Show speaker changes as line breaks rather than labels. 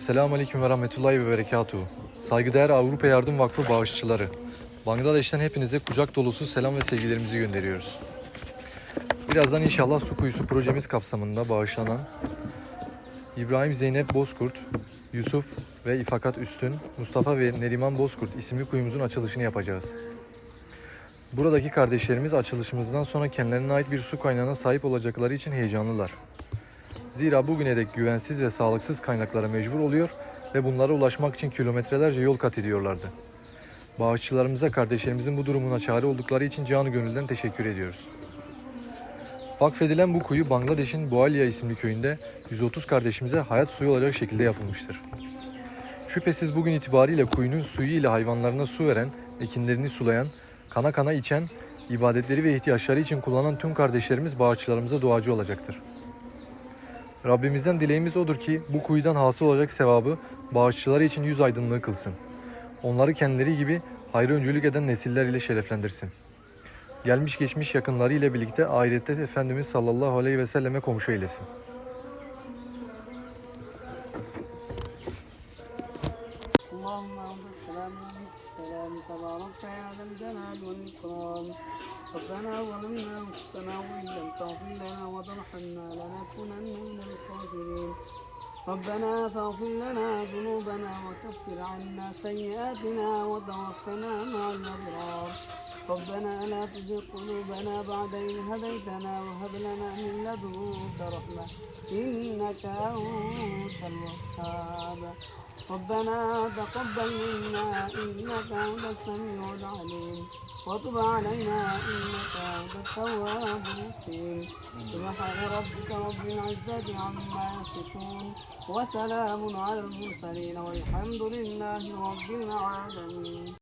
Selamun Aleyküm ve Rahmetullahi ve Berekatuhu. Saygıdeğer Avrupa Yardım Vakfı bağışçıları. Bangladeş'ten hepinize kucak dolusu selam ve sevgilerimizi gönderiyoruz. Birazdan inşallah su kuyusu projemiz kapsamında bağışlanan İbrahim Zeynep Bozkurt, Yusuf ve İfakat Üstün, Mustafa ve Neriman Bozkurt isimli kuyumuzun açılışını yapacağız. Buradaki kardeşlerimiz açılışımızdan sonra kendilerine ait bir su kaynağına sahip olacakları için heyecanlılar. Zira bugüne dek güvensiz ve sağlıksız kaynaklara mecbur oluyor ve bunlara ulaşmak için kilometrelerce yol kat ediyorlardı. Bağışçılarımıza kardeşlerimizin bu durumuna çare oldukları için canı gönülden teşekkür ediyoruz. Vakfedilen bu kuyu Bangladeş'in Boalya isimli köyünde 130 kardeşimize hayat suyu olacak şekilde yapılmıştır. Şüphesiz bugün itibariyle kuyunun suyu ile hayvanlarına su veren, ekinlerini sulayan, kana kana içen, ibadetleri ve ihtiyaçları için kullanan tüm kardeşlerimiz bağışçılarımıza duacı olacaktır. Rabbimizden dileğimiz odur ki bu kuyudan hasıl olacak sevabı bağışçıları için yüz aydınlığı kılsın. Onları kendileri gibi hayrı öncülük eden nesiller ile şereflendirsin. Gelmiş geçmiş yakınları ile birlikte ahirette Efendimiz sallallahu aleyhi ve selleme komşu eylesin.
اللهم أعوذ السلام عليك السلام تبارك يا ذا الجلال والإكرام. ربنا ظلمنا أنفسنا وإن لم تغفر لنا وترحمنا لنكونن من الخاسرين. ربنا فاغفر لنا ذنوبنا وكفر عنا سيئاتنا وتوفنا مع الأبرار. ربنا لا تزغ قلوبنا بعد إذ هديتنا وهب لنا من لدنك رحمة إنك أنت الوهاب. ربنا تقبل منا إنك أنت السميع العليم. وتب علينا إنك أنت التواب الرحيم. سبحان ربك رب العزة عما يصفون. وسلام على المرسلين والحمد لله رب العالمين.